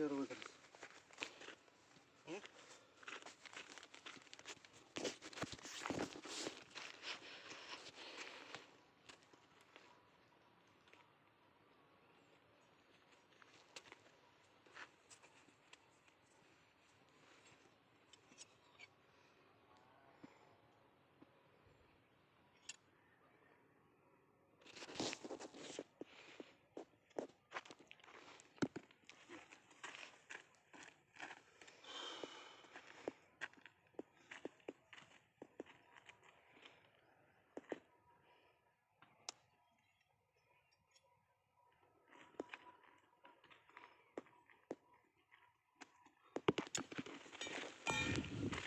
ಇರ್ಬೇಕ್ರಿ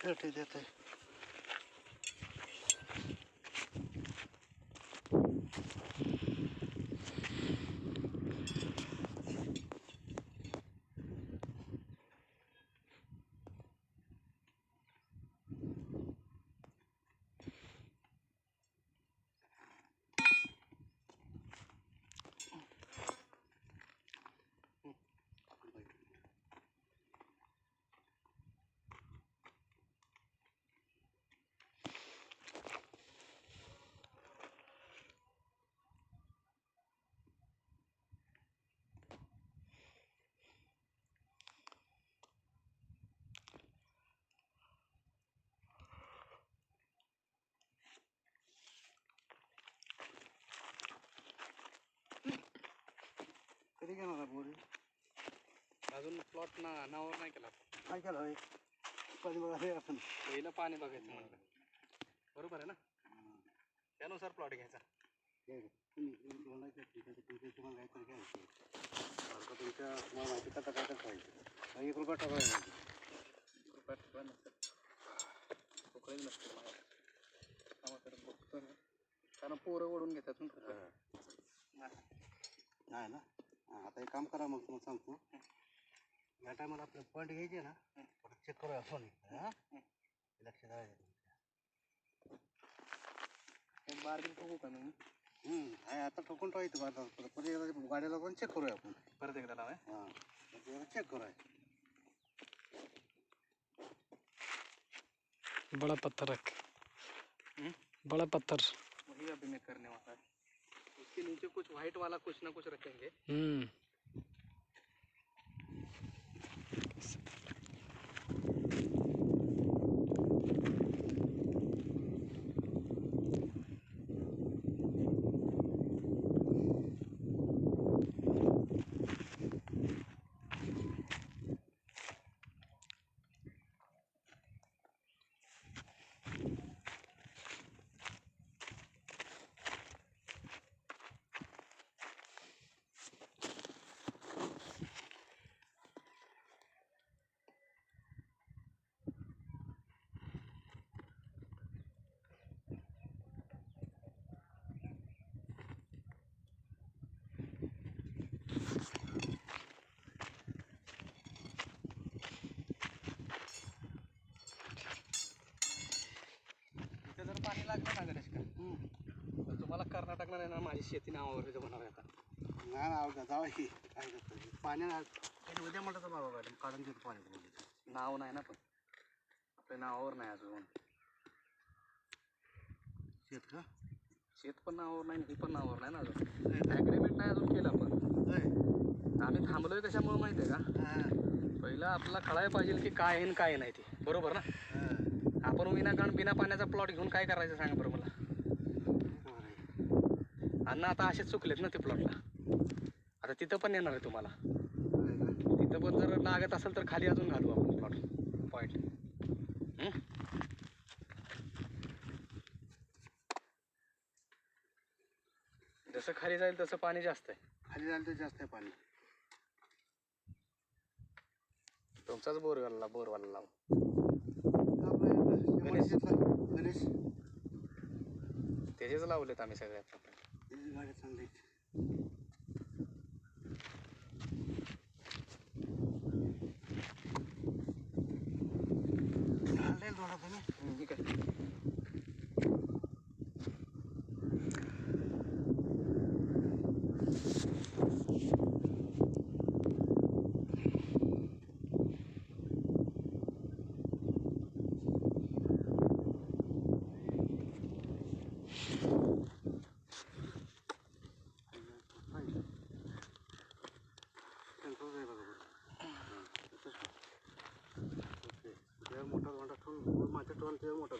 закритий, де ти. कधी घेणार आहे बोरी अजून प्लॉट ना नावावर नाही केला. काय केलं होय कधी बघा हे आपण? पहिलं पाणी बघायचं म्हणलं. बरोबर आहे ना? त्यानुसार प्लॉट घ्यायचा. हे घे. तुम्ही तुम्ही तुम्हाला काहीतरी घ्यायचं तुमच्या तुम्हाला माहिती करता काय पाहिजे एक रुपया टाकायला रुपयात रुपया नसतं मला कारण पोरं ओढून घेतात ना. नाही ना? हां आता एक काम करा मग तुम्हाला सांगतो. या टायमाला आपलं पॉईंट घ्यायचे ना परत चेक करूया आपण हां? लक्ष द्यायचं एक बार बिल बघू का मी हम्म, आहे आता ठोकून ठेवायचं परत परत एकदा गाडीला पण चेक करूया आपण. परत एकदा लावाय? हां चेक करूया. बड़ा पत्थर रख? बड़ा पत्थर. वही अभी मैं करने वाला. है के नीचे कुछ व्हाइट वाला कुछ ना कुछ रखेंगे हम्म इथे जर पाणी लागलं ना गणेश का तर नाही ना माझी शेती नावावर होणार आहे आता. नाही ना जाऊ की काय करतो पाणी नाही. पहिले उद्या म्हणलं तर बाबा मॅडम काढून घेतो पाणी तुम्हाला नाव नाही ना पण. आपल्या नावावर नाही अजून. शेत का? शेत पण नावावर नाही ही पण नावावर नाही ना अजून. ॲग्रीमेंट नाही अजून केलं आपण. आम्ही थांबलोय कशामुळे माहिती आहे का? हां. पहिलं आपल्याला कळायला पाहिजे की काय आहे आणि काय नाही ते. बरोबर ना? आपण विनाकारण बिना पाण्याचा प्लॉट घेऊन काय करायचं सांगा बरं मला. अन्न आता असेच चुकलेत ना ते प्लॉटला आता तिथं पण येणार आहे तुम्हाला? तिथं पण जर लागत असेल तर खाली अजून घालू आपण प्लॉट पॉईंट जसं खाली जाईल तसं पाणी जास्त आहे. खाली जायला तर जास्त आहे पाणी. तुमचाच बोरवाला बोरवाला लाव गणेश. त्याचेच लावलेत आम्ही सगळे. आता त्याची गाडी म्हणतो मोटर